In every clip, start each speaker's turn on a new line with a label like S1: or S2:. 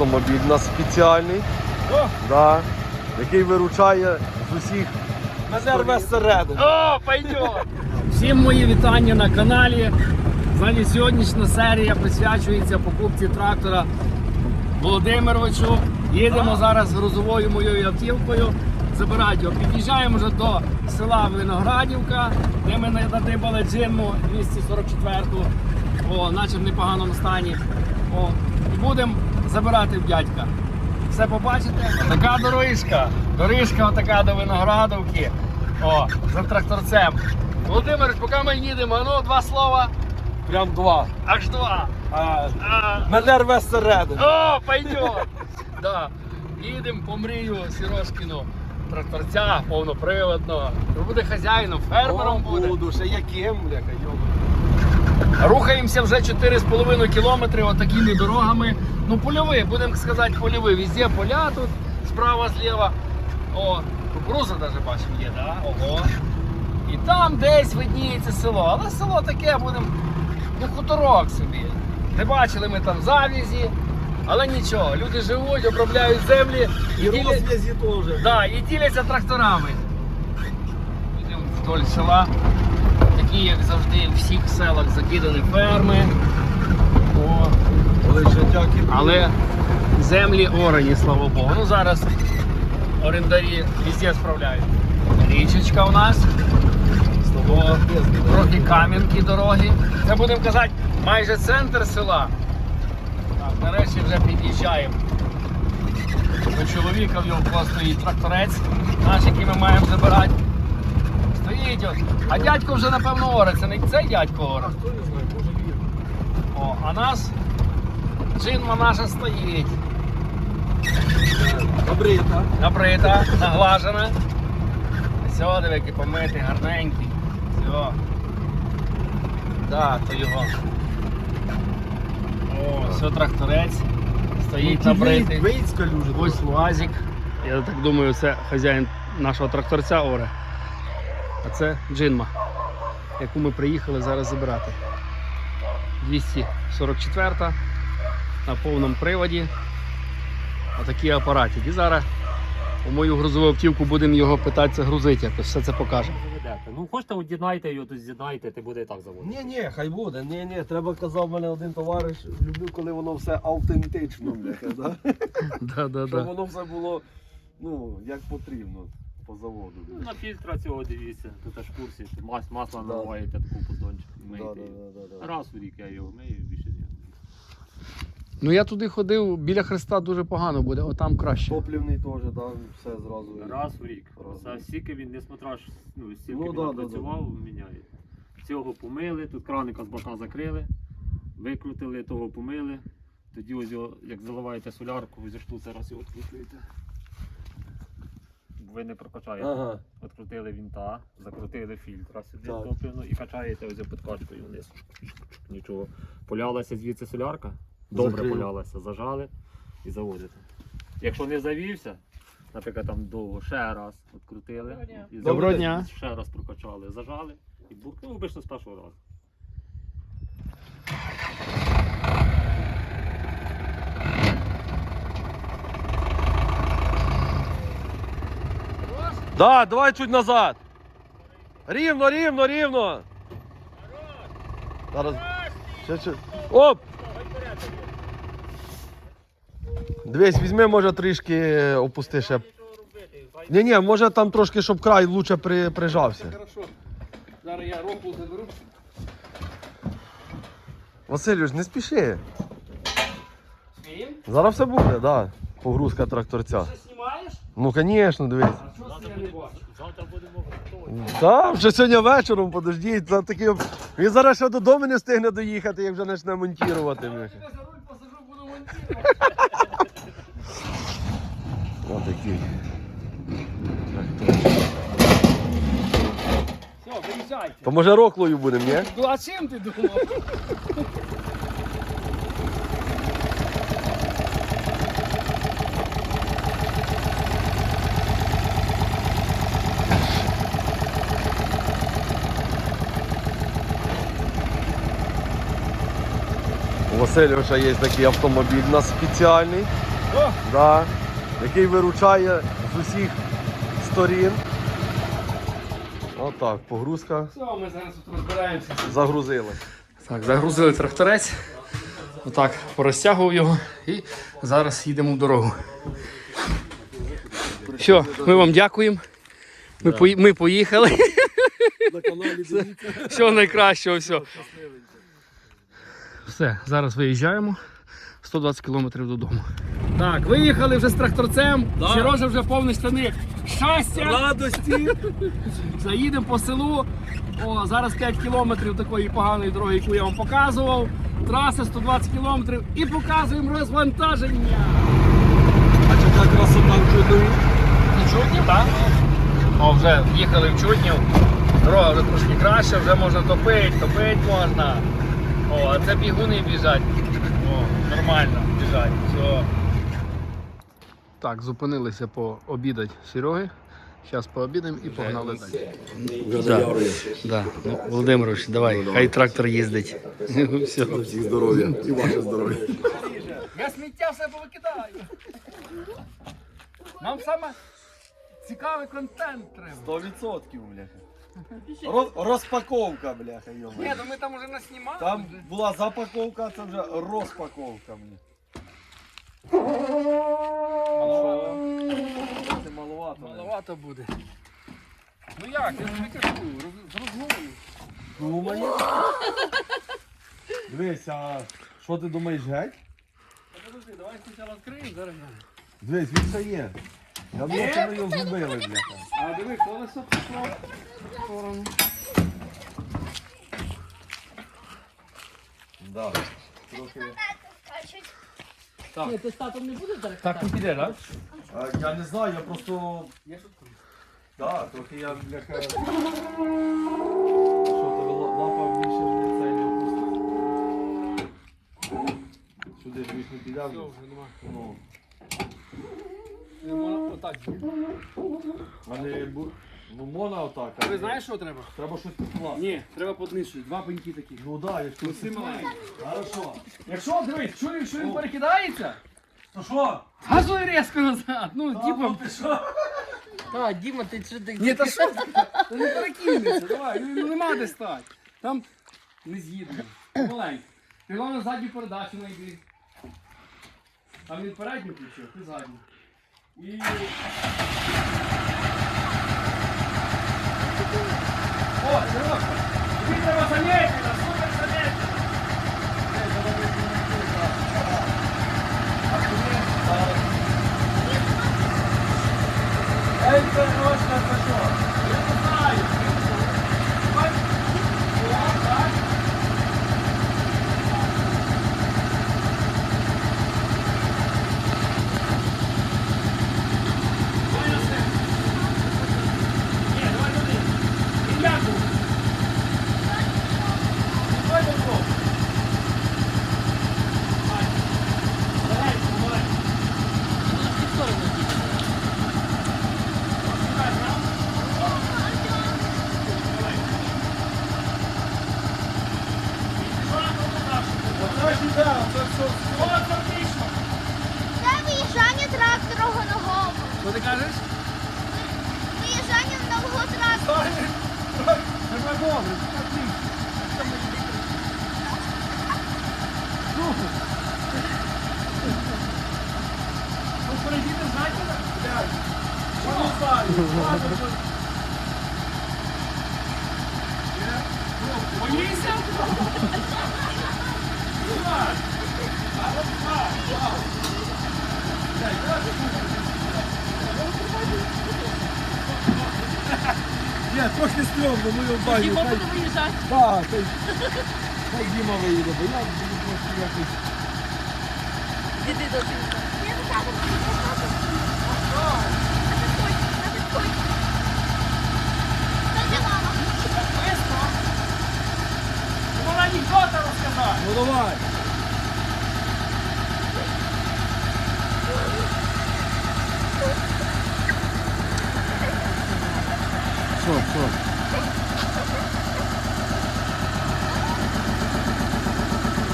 S1: автомобіль у нас спеціальний,
S2: О,
S1: да, який виручає з усіх.
S2: мене зсередини.
S3: О, пойдет! Всім мої вітання на каналі. Взагалі сьогоднішня серія присвячується покупці трактора Володимировичу. Їдемо зараз грузовою моєю автівкою. Забирати його. Під'їжджаємо вже до села Виноградівка, де ми надибали джинму 244-ту. О, наче в непоганому стані. О, і будемо забирати в дядька. Все побачите? Така дорожка. Дорожка отака до Виноградовки. О, за тракторцем. Володимир, поки ми їдемо, ну два слова.
S2: Прям два.
S3: Аж два.
S2: А,
S3: А,
S2: мене рве зсередини.
S3: о, пойдет. Да. Їдемо по мрію Сірошкіну. Тракторця повноприводного. Буде хазяїном, фермером
S2: О,
S3: буде.
S2: Буду, ще яким, бляха, йома.
S3: Рухаємося вже 4,5 кілометри отакими дорогами. Ну, польові, будемо сказати, польові. Везде поля тут, справа, зліва. О, кукуруза навіть бачимо є, да? Ого. І там десь видніється село. Але село таке будемо, ну, хуторок собі. Не бачили ми там завізі, але нічого. Люди живуть, обробляють землі і,
S2: І теж.
S3: да, і діляться тракторами. Йдемо вдоль села. Такі, як завжди, в всіх селах закидані ферми. О, але земліорані, слава Богу. Ну зараз орендарі везде справляють. Річечка у нас. О, трохи кам'янки дороги. Це будемо казати майже центр села. Так, нарешті вже під'їжджаємо. До чоловіка в його просто стоїть тракторець, наш, який ми маємо забирати. Стоїть. от. А дядько вже напевно оре. Це не цей дядько оре. О, а нас джинма наша стоїть.
S2: Добрий, так?
S3: Набрита, наглажена. Все, диви, який помитий, гарненький. Все. Да, то його. О, все, тракторець. Стоїть набритий. Ось лазик. Я так думаю, це хазяїн нашого тракторця Оре. А це джинма, яку ми приїхали зараз забирати. 244 на повному приводі. Отакий апаратик. І зараз у мою грузову автівку будемо його питатися грузити, якось все це покаже.
S4: Ну хочете, од'єднайте його, тут з'єднайте, ти буде і так заводити.
S2: Ні, ні, хай буде. Ні, ні, треба казав мене один товариш. Люблю, коли воно все автентично, бляха, да?
S3: Да, да,
S2: Щоб
S3: да.
S2: воно все було, ну, як потрібно по заводу.
S4: Ну, на фільтра цього дивіться, тут аж курсі, мас, масло
S2: Да.
S4: наливаєте таку подончик,
S2: Да,
S4: миєте.
S2: да, да, да, да.
S4: Раз у рік я його мию, більше ні.
S3: Ну я туди ходив, біля Христа дуже погано буде, отам краще.
S2: Топлівний теж, да, все зразу.
S4: Раз у рік.
S2: Раз.
S4: Стільки він, несмотря, що, ну, стільки
S2: Ну,
S4: він
S2: да, да,
S4: напрацював, міняє. Цього помили, тут краника з бока закрили, викрутили, того помили. Тоді ось його, як заливаєте солярку, ось штуцера його відкрутуєте. Ви не прокачаєте.
S2: Ага.
S4: Открутили вінта, закрутили фільтра сюди
S2: Так.
S4: топливно і качаєте ось підкачкою вниз. Нічого. Полялася звідси солярка, добре
S2: Закрили.
S4: полялася, зажали і заводите. Якщо не завівся, наприклад, там довго ще раз відкрутили. І
S3: Доброго дня.
S4: Ще раз прокачали, зажали і буркнули обично з першого разу.
S1: Да, давай чуть назад. Рівно, рівно, рівно. Зараз. Ще, ще. Оп! Дивись, візьми, може трішки опусти ще. Ні, ні, може там трошки, щоб край лучше при, прижався.
S3: Хорошо. Зараз я ропу заберу.
S1: Василюш, не спіши. Зараз все буде, так. Да. Погрузка тракторця. Ну, звісно, дивись.
S4: Завтра будемо готувати.
S1: Так, вже сьогодні вечором, подождіть. Це такий... Він зараз ще додому не встигне доїхати, як вже почне монтувати.
S3: Я за руль посажу, буду монтувати.
S1: Ось такий.
S3: Все, виїжджайте.
S1: То може роклою будемо, ні?
S3: Ну а чим ти думав?
S1: Васильовича є такий автомобіль у нас спеціальний. Да, який виручає з усіх сторін. Отак, погрузка
S3: Все, ми зараз тут розбираємося.
S1: загрузили.
S3: Так, загрузили тракторець. Отак, порозтягував його і зараз їдемо в дорогу. Все, ми вам дякуємо. Ми, ми поїхали.
S2: На каналі.
S3: Всього найкращого, все. Все, зараз виїжджаємо. 120 кілометрів додому. Так, виїхали вже з тракторцем. Сережа вже повний штани. Щастя!
S2: Радості.
S3: Заїдемо по селу. О, зараз 5 кілометрів такої поганої дороги, яку я вам показував. Траса 120 кілометрів і показуємо розвантаження.
S2: А чи та красота в чудові?
S3: Чутнів, так? О, вже в'їхали в Чутнів. Дорога вже трошки краще, вже можна топити, топити можна. О, а це бігуни біжать. О, нормально біжать. Все. Так, зупинилися пообідати Сереги. Зараз пообідаємо і погнали далі. Да. Да. Ну, Володимирович, давай, хай трактор їздить. Все.
S2: Всіх здоров'я. І ваше здоров'я.
S3: Я сміття все повикидаю. Нам саме цікавий контент треба.
S2: Сто відсотків, бляха. Роз- розпаковка, бляха, йома.
S3: Ні, ну ми там вже наснімали.
S2: Там була запаковка, а це вже розпаковка мені. Це маловато.
S3: Маловато буде. Ну як, я тобі кажу, роз- з розгону.
S2: Думає. Дивись, а що ти думаєш геть?
S3: Подожди, давай спочатку відкриємо, зараз глянемо.
S2: Дивись, він ще є. Що ми його згубили, бляха.
S3: А диви, колесо пішло в сторону.
S2: Да. Трохи.
S3: Так.
S5: Ні, ти з татом не будеш зараз?
S3: Так, не піде, так?
S2: А, я не знаю, я просто.
S3: Я шуткую.
S2: Так, трохи я бляха. Що тебе ла- лапа більше не цей не опуститься. Сюди ж більш не піде.
S3: Все, вже.
S2: Ну,
S3: Не можна отак.
S2: а не бу... Ну можна отак. а
S3: Ви
S2: не-
S3: знаєш, що треба?
S2: Треба щось підкласти.
S3: Ні, треба поднищити. Два пеньки такі.
S2: Ну да, я ж тут
S3: Всі маленькі.
S2: Хорошо.
S3: Якщо, дивись, чуєш, що він перекидається,
S2: Ну що?
S3: газуй різко назад. Ну, типу,
S2: ти що?
S5: А, Діма, ти що ти?
S3: Ні, та що? ти? Та не перекинеться, давай, ну нема де стати. Там не з'їдемо. Маленько. Ти головне задню передачу знайди. Там він передню включив, ти задню. І. О, Сережка! Ты замітити, супер замітити!
S2: Ей, це ножка, це що?
S3: Я не знаю. Давай. О, так. Давай на себе. Ні, давай туди. Ілляку. Давай до кого. Давай. Давай, давай. Сідай, брат.
S2: Оце ж іде, це все.
S6: Це виїжджання трактора нового.
S3: Що ти кажеш?
S6: Виїжджання нового трактора.
S3: Тебе добре, Ну, перейдіти знаєте? Що не знаю? Ладно, що- Є? Ну, Боїшся? Давай. Давай, давай, давай. Дай, давай.
S2: Ні, трохи стрьомно, ну його бачу.
S5: Діма буде виїжджати.
S2: Так, хай, хай Діма виїде, бо я буду просто якось.
S5: Іди до сім'ї.
S6: Я за татом.
S3: Анекдота розказати.
S2: Ну давай. Що, що?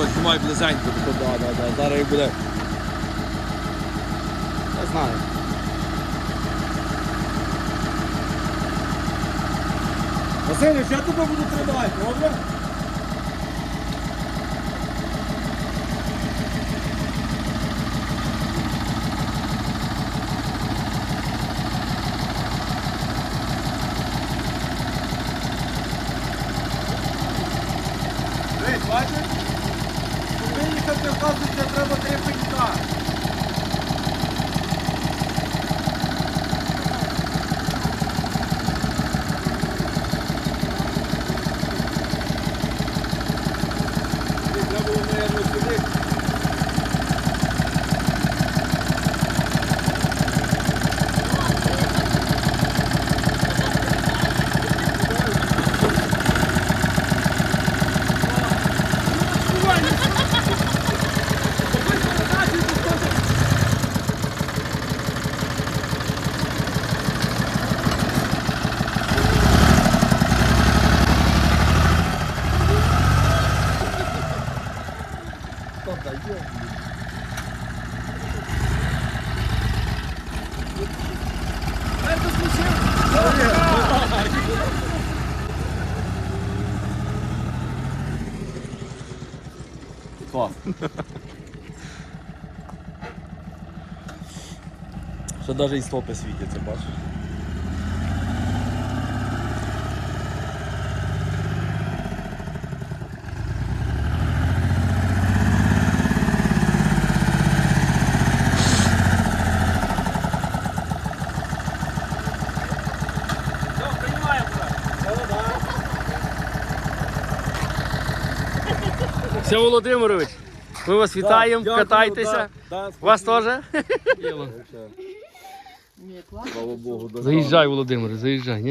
S2: Ось, знімай близенько, тако, да, да, да. Зараз як буде.
S3: знаю.
S2: Василь, я тебе буду тримати, добре? Дивись, бачиш? Щоб виїхати, оказується, треба три пенька. Треба було, наверное, сюди. Клас. Що навіть і стопи світяться, бачиш?
S3: Володимирович, ми вас вітаємо,
S2: Дякую,
S3: катайтеся.
S2: да, да,
S3: Вас теж?
S2: Слава Богу, да.
S3: Заїжджай, Володимир, заїжджай, ні?